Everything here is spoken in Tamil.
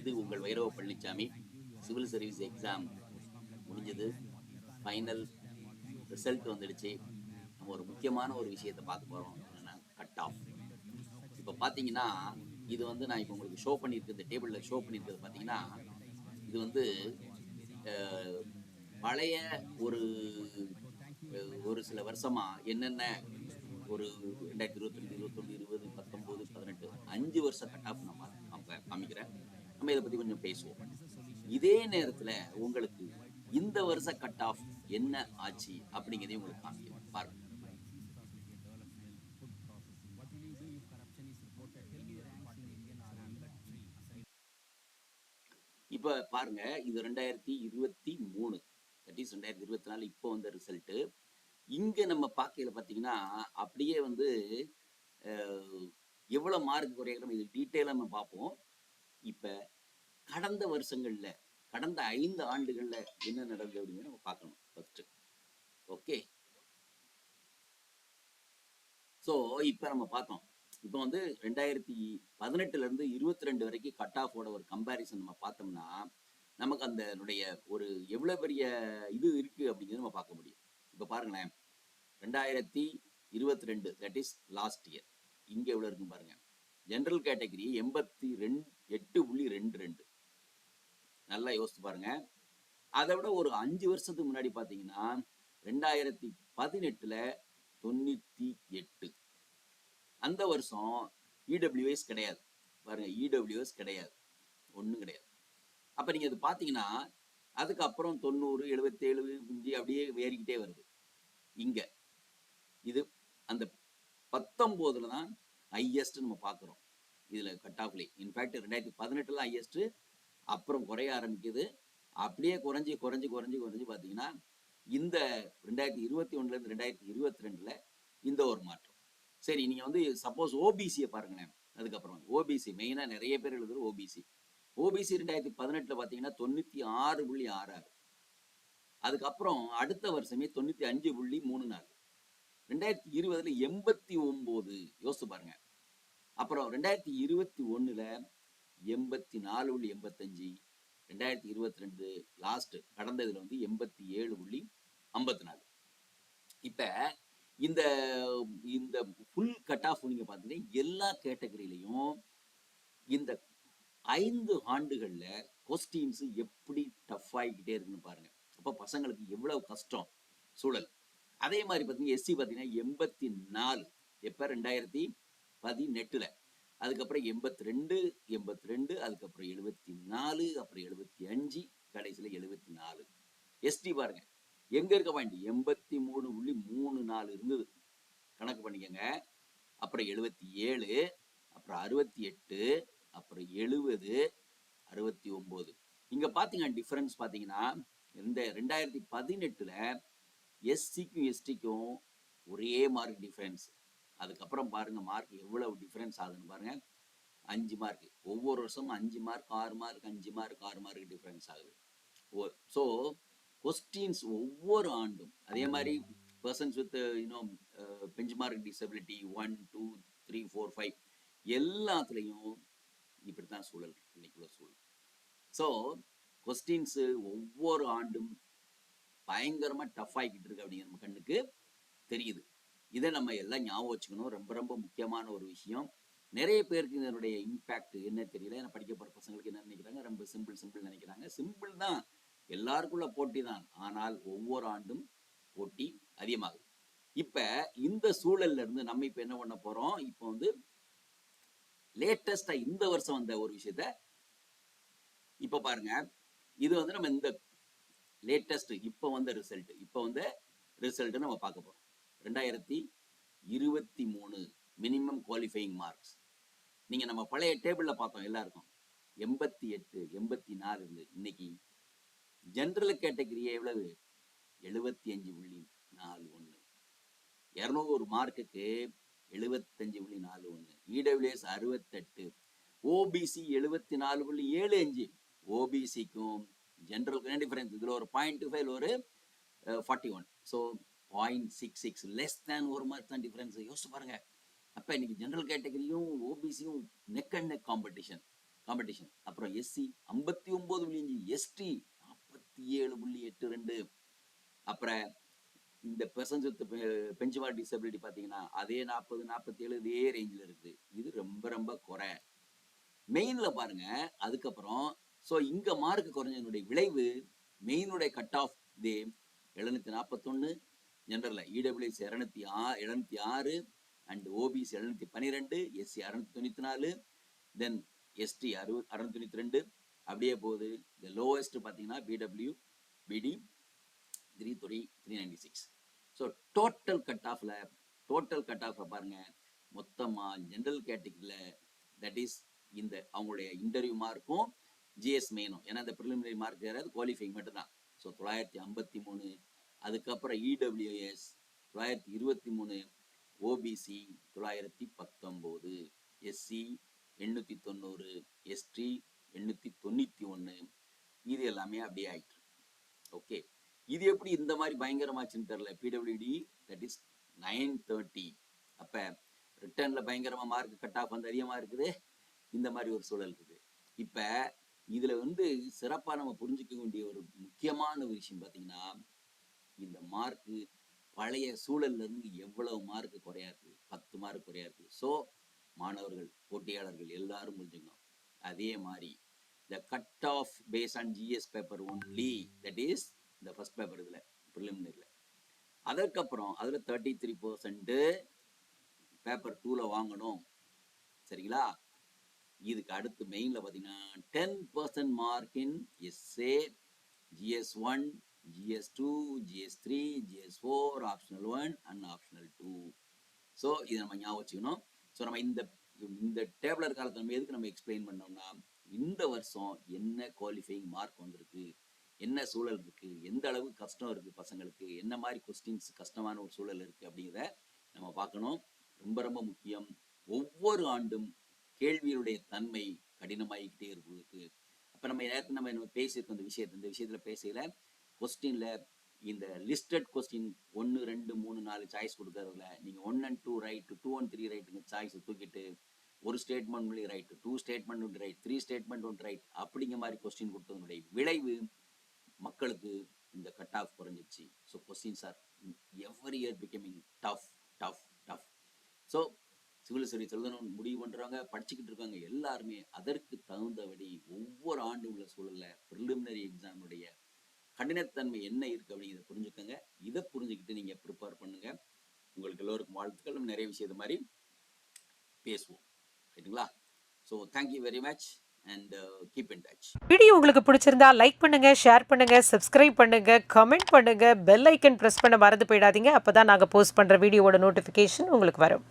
இது உங்கள் Vairava Palanisamy civil service exam முடிஞ்சது. ஃபைனல் ரிசல்ட் வந்துடுச்சு. நம்ம ஒரு முக்கியமான ஒரு விஷயத்தை பார்க்க போகிறோம் என்னென்னா கட் ஆஃப் இப்போ பார்த்தீங்கன்னா இது வந்து நான் இப்போ உங்களுக்கு ஷோ பண்ணியிருக்கிறது டேபிளில் ஷோ பண்ணியிருக்கிறது பார்த்தீங்கன்னா இது வந்து பழைய ஒரு ஒரு சில வருஷமா என்னென்ன ஒரு ரெண்டாயிரத்தி இருபத்தி இருபத்தொன்று இருபது பத்தொம்போது பதினெட்டு அஞ்சு வருஷ கட் ஆஃப் நம்ம நம்ம காமிக்கிறேன் நம்ம இதை பற்றி கொஞ்சம் பேசுவோம். இதே நேரத்தில் உங்களுக்கு இந்த வருஷ கட் ஆஃப் என்ன ஆச்சு அப்படிங்கிறதையும் உங்களுக்கு காமிக்கும் பாருங்க. இப்போ பாருங்க இது ரெண்டாயிரத்தி இருபத்தி மூணு. தட் இஸ் ரெண்டாயிரத்தி இருபத்தி நாலு இப்போ வந்த ரிசல்ட்டு இங்கே நம்ம பார்க்கையில் பார்த்தீங்கன்னா அப்படியே வந்து எவ்வளோ மார்க் குறையிறோம் இது டீட்டெயிலாக நம்ம பார்ப்போம். இப்போ கடந்த வருஷங்களில் கடந்த ஐந்து ஆண்டுகளில் என்ன நடந்தது அப்படின்னு நம்ம பார்க்கணும் ஃபர்ஸ்ட் ஓகே ஸோ இப்போ நம்ம பார்த்தோம். இப்போ வந்து ரெண்டாயிரத்தி பதினெட்டுல இருந்து இருபத்தி ரெண்டு வரைக்கும் கட் ஆஃபோட ஒரு கம்பேரிசன் நம்ம பார்த்தோம்னா நமக்கு அந்த அதனுடைய ஒரு எவ்வளோ பெரிய இது இருக்கு அப்படிங்கிறத நம்ம பார்க்க முடியும். இப்போ பாருங்களேன். ரெண்டாயிரத்தி இருபத்தி ரெண்டு தட் இஸ் லாஸ்ட் இயர் இங்கே எவ்வளோ இருக்குன்னு பாருங்க. ஜென்ரல் கேட்டகரி எண்பத்தி ரெண்டு எட்டு புள்ளி ரெண்டு ரெண்டு. நல்லா யோசித்து பாருங்க. அதை விட ஒரு அஞ்சு வருஷத்துக்கு முன்னாடி பார்த்தீங்கன்னா ரெண்டாயிரத்தி பதினெட்டுல தொண்ணூத்தி எட்டு. அந்த வருஷம் இடபிள்யூஎஸ் கிடையாது. பாருங்க இடபிள்யூஎஸ் கிடையாது. ஒன்றும் கிடையாது. அப்போ நீங்கள் அது பார்த்தீங்கன்னா அதுக்கப்புறம் தொண்ணூறு எழுபத்தேழு இஞ்சி அப்படியே ஏறிக்கிட்டே வருது. இங்கே. இது அந்த பத்தொம்போதில் தான் ஹையஸ்ட் நம்ம பார்க்குறோம். இதில் கட் ஆஃப்லேயே இன்ஃபேக்ட் ரெண்டாயிரத்தி பதினெட்டில் ஹையஸ்ட்டு அப்புறம் குறைய ஆரம்பிக்குது. அப்படியே குறைஞ்சி குறைஞ்சி குறைஞ்சி குறைஞ்சி பார்த்தீங்கன்னா இந்த ரெண்டாயிரத்தி இருபத்தி ஒன்றுலேருந்து ரெண்டாயிரத்தி இருபத்தி ரெண்டில் இந்த ஒரு மாற்றம். சரி நீங்கள் வந்து சப்போஸ் ஓபிசியை பாருங்களேன். அதுக்கப்புறம் ஓபிசி மெயினாக நிறைய பேர் எழுதுகிற ஓபிசி ஓபிசி ரெண்டாயிரத்தி பதினெட்டில் பார்த்தீங்கன்னா தொண்ணூற்றி ஆறு புள்ளி ஆறாறு அதுக்கப்புறம் அடுத்த வருஷமே தொண்ணூற்றி அஞ்சு புள்ளி மூணு நாலு. ரெண்டாயிரத்தி இருபதுல எண்பத்தி ஒம்பது யோசிச்சு பாருங்க. அப்புறம் ரெண்டாயிரத்தி இருபத்தி ஒன்றில் எண்பத்தி நாலு புள்ளி எண்பத்தஞ்சு ரெண்டாயிரத்தி இருபத்தி ரெண்டு லாஸ்ட் கடந்த இதில் வந்து எண்பத்தி ஏழு புள்ளி ஐம்பத்தி நாலு. இப்போ இந்த இந்த ஃபுல் கட் ஆஃப் நீங்கள் பார்த்தீங்கன்னா எல்லா கேட்டகரியிலையும் இந்த ஐந்து ஆண்டுகளில் கொஸ்டின்ஸ் எப்படி டஃப் ஆகிக்கிட்டே இருக்குன்னு பாருங்க. அப்போ பசங்களுக்கு எவ்வளவு கஷ்டம் சூழல். அதே மாதிரி பார்த்தீங்கன்னா எஸ்சி பார்த்தீங்கன்னா எண்பத்தி நாலு எப்போ? ரெண்டாயிரத்தி பதினெட்டில். அதுக்கப்புறம் எண்பத்தி ரெண்டு எண்பத்தி ரெண்டு அதுக்கப்புறம் எழுபத்தி நாலு அப்புறம் எழுபத்தி அஞ்சு கடைசியில் எழுபத்தி நாலு எஸ்டி பாருங்க. எங்க இருக்க பாயிண்ட் எண்பத்தி மூணு புள்ளி மூணு நாலு இருந்தது. கணக்கு பண்ணிக்கோங்க. அப்புறம் எழுபத்தி ஏழு அப்புறம் அறுபத்தி எட்டு அப்புறம் எழுபது அறுபத்தி ஒம்பது இங்கே பார்த்தீங்கன்னா டிஃப்ரென்ஸ் பார்த்தீங்கன்னா இந்த ரெண்டாயிரத்தி பதினெட்டில் எஸ்சிக்கும் எஸ்டிக்கும் ஒரே மார்க் டிஃப்ரென்ஸ் அதுக்கப்புறம் பாருங்க மார்க் எவ்வளவு டிஃப்ரென்ஸ் ஆகுதுன்னு பாருங்க. அஞ்சு மார்க் ஒவ்வொரு வருஷமும் அஞ்சு மார்க் ஆறு மார்க் அஞ்சு மார்க் ஆறு மார்க் டிஃப்ரென்ஸ் ஆகுது. ஓ ஸோ கொஸ்டின்ஸ் ஒவ்வொரு ஆண்டும். அதே மாதிரி persons with you know benchmark disability one two three four five எல்லாத்துலேயும் இப்படி தான் சூழல் இன்னைக்குள்ள சூழல். ஸோ கொஸ்டின்ஸு ஒவ்வொரு ஆண்டும் பயங்கரமாக டஃப் ஆகிக்கிட்டு இருக்கு அப்படிங்கிற நம்ம கண்ணுக்கு தெரியுது. இதை நம்ம எல்லாம் ஞாபகம் வச்சுக்கணும். ரொம்ப ரொம்ப முக்கியமான ஒரு விஷயம். நிறைய பேருக்கு இதனுடைய இம்பேக்ட் என்ன தெரியல. ஏன்னா படிக்க போகிற பசங்களுக்கு என்ன நினைக்கிறாங்க? ரொம்ப சிம்பிள் சிம்பிள் நினைக்கிறாங்க. சிம்பிள் தான். எல்லாருக்குள்ள போட்டி தான். ஆனால் ஒவ்வொரு ஆண்டும் போட்டி அதிகமாகுது. இப்போ இந்த சூழல்ல இருந்து நம்ம இப்போ என்ன பண்ண போறோம்? இப்போ வந்து லேட்டஸ்டாக இந்த வருஷம் வந்த ஒரு விஷயத்த இப்போ பாருங்க. இது வந்து நம்ம இந்த லேட்டஸ்ட் இப்போ வந்த ரிசல்ட் இப்போ வந்த ரிசல்ட்டு நம்ம பார்க்க போகிறோம் ரெண்டாயிரத்தி இருபத்தி மூணு மினிமம் குவாலிஃபையிங் மார்க்ஸ் நீங்க நம்ம பழைய டேபிள்ல பார்த்தோம் எல்லாருக்கும். எண்பத்தி எட்டு எண்பத்தி நாலு இருந்து இன்னைக்கு ஜென்ரல் கேட்டகரியே எவ்வளவு? எழுபத்தி அஞ்சு புள்ளி நாலு ஒன்று இரநூறு மார்க்குக்கு எழுபத்தஞ்சு புள்ளி நாலு ஒன்று இடபிள்யூஎஸ் அறுபத்தெட்டு. ஓபிசி எழுபத்தி நாலு புள்ளி ஏழு அஞ்சு. ஓபிசிக்கும் ஜென்ரலுக்கும் டிஃபரன்ஸ் இதில் ஒரு பாயிண்ட் ஃபைவ் ஒரு forty one so point six six less than ஒரு மார்க் தான் டிஃப்ரென்ஸ் யோசிச்சு பாருங்க. அப்போ இன்னைக்கு ஜென்ரல் கேட்டகரியும் ஓபிசியும் neck and neck competition competition அப்புறம் எஸ்சி ஐம்பத்தி ஒம்பது புள்ளி அஞ்சு எஸ்டி நாற்பத்தி ஏழு புள்ளி எட்டு ரெண்டு. அப்புறம் இந்த பெர்சன்ஸ் பெஞ்சுமார்க் டிசபிலிட்டி பார்த்தீங்கன்னா அதே நாற்பது நாற்பத்தி ஏழு இதே ரேஞ்சில் இருக்குது. இது ரொம்ப ரொம்ப குறை. மெயினில் பாருங்க. அதுக்கப்புறம் ஸோ இங்கே மார்க் குறைஞ்சதனுடைய விளைவு மெயினுடைய கட் ஆஃப் இதே எழுநூத்தி நாற்பத்தொன்று ஜென்ரலில் இடபிள்யூஎஸ் இரநூத்தி ஆ எழுநூத்தி ஆறு அண்ட் ஓபிசி எழுநூத்தி பன்னிரெண்டு எஸ்சி அறுநூத்தி தொண்ணூற்றி நாலு தென் எஸ்டி அறு அறுநூத்தி தொண்ணூற்றி ரெண்டு அப்படியே போகுது. இந்த லோவஸ்ட் பார்த்தீங்கன்னா PW BD three three three ninety six so total cut ஆஃபில் டோட்டல் கட் ஆஃபை பாருங்கள் மொத்தமாக ஜென்ரல் கேட்டகரியில் தட் இஸ் இந்த அவங்களுடைய இன்டர்வியூ மார்க்கும் ஜிஎஸ் மெயினும் ஏன்னா இந்த ப்ரிலிமினரி மார்க் வேறு குவாலிஃபைங் மட்டும்தான். ஸோ தொள்ளாயிரத்தி ஐம்பத்தி மூணு அதுக்கப்புறம் இடபிள்யூஎஸ் தொள்ளாயிரத்தி இருபத்தி மூணு ஓபிசி தொள்ளாயிரத்தி பத்தொம்போது எஸ்சி எண்ணூற்றி தொண்ணூறு எஸ்டி எண்ணூற்றி தொண்ணூற்றி ஒன்று இது எல்லாமே அப்படியே ஆயிட்டு ஓகே இது எப்படி இந்த மாதிரி பயங்கரமாச்சுன்னு தெரியல. PWD that is nine thirty அப்போ ரிட்டர்னில் பயங்கரமாக மார்க் கட் ஆஃப் வந்து அதிகமாக இருக்குது. இந்த மாதிரி ஒரு சூழல் இருக்குது. இப்போ இதில் வந்து சிறப்பாக நம்ம புரிஞ்சுக்க வேண்டிய ஒரு முக்கியமான ஒரு விஷயம் பார்த்தீங்கன்னா இந்த மார்க்கு பழைய சூழல்ல இருந்து எவ்வளவு மார்க் குறையா பத்து மார்க் குறையா ஸோ மாணவர்கள் போட்டியாளர்கள் எல்லாரும் புரிஞ்சுக்கணும். அதே மாதிரி the cut off base on GS paper only that is இந்த ஃபஸ்ட் பேப்பர் இதில் ப்ரிலிமினரியில் அதற்கப்புறம் அதில் தேர்ட்டி த்ரீ பர்சன்ட்டு பேப்பர் டூவில் வாங்கணும். சரிங்களா? இதுக்கு அடுத்து மெயினில் பார்த்தீங்கன்னா ten percent mark in SA GS one GS two GS three GS four optional one and optional two so இதை நம்ம ஞாபகம் வச்சுக்கணும். ஸோ நம்ம இந்த இந்த டேபிளர் காலத்தில் நம்ம எதுக்கு நம்ம எக்ஸ்பிளைன் பண்ணோம்னா இந்த வருஷம் என்ன குவாலிஃபைங் மார்க் வந்திருக்கு என்ன சூழல் இருக்குது எந்த அளவு கஷ்டம் இருக்குது பசங்களுக்கு என்ன மாதிரி கொஸ்டின்ஸ் கஷ்டமான ஒரு சூழல் இருக்குது அப்படிங்கிறத நம்ம பார்க்கணும். ரொம்ப ரொம்ப முக்கியம். ஒவ்வொரு ஆண்டும் கேள்வியுடைய தன்மை கடினமாகிக்கிட்டே இருக்கு அப்போ நம்ம நேரத்தில் நம்ம பேசியிருக்கோம் இந்த விஷயத்தை இந்த விஷயத்தில் பேசல கொஸ்டின்ல இந்த லிஸ்டட் கொஸ்டின் ஒன்று ரெண்டு மூணு நாலு சாய்ஸ் கொடுக்கறதுல நீங்கள் one and two right two and three ரைட்டுங்க சாய்ஸ் தூக்கிட்டு ஒரு statement only right two statement ஒன்று ரைட் த்ரீ ஸ்டேட்மெண்ட் ஒன்று ரைட் அப்படிங்கிற மாதிரி கொஸ்டின் கொடுத்ததனுடைய விளைவு மக்களுக்கு இந்த cut off குறைஞ்சிச்சு so questions are every year becoming tough tough tough so civil service எழுதணும் முடிவு பண்ணுறாங்க படிச்சுக்கிட்டு இருக்காங்க எல்லாருமே அதற்கு தகுந்தபடி ஒவ்வொரு ஆண்டு உள்ள சூழலில் ப்ரிலிமினரி எக்ஸாமுடைய கடினத்தன்மை என்ன இருக்கு அப்படிங்கிறத புரிஞ்சுக்கோங்க. இதை புரிஞ்சுக்கிட்டு நீங்க ப்ரிப்பேர் பண்ணுங்க. உங்களுக்கு எல்லோருக்கும் வாழ்த்துக்கள். நம்ம நிறைய விஷயம் இது மாதிரி பேசுவோம். ரைட்டுங்களா so thank you very much and keep in touch video உங்களுக்கு பிடிச்சிருந்தா லைக் பண்ணுங்க ஷேர் பண்ணுங்க சப்ஸ்கிரைப் பண்ணுங்க கமெண்ட் பண்ணுங்க பெல் ஐக்கன் ப்ரெஸ் பண்ண மறந்து போயிடாதீங்க. அப்போதான் நாங்கள் போஸ்ட் பண்ற வீடியோவோட நோட்டிஃபிகேஷன் உங்களுக்கு வரும்.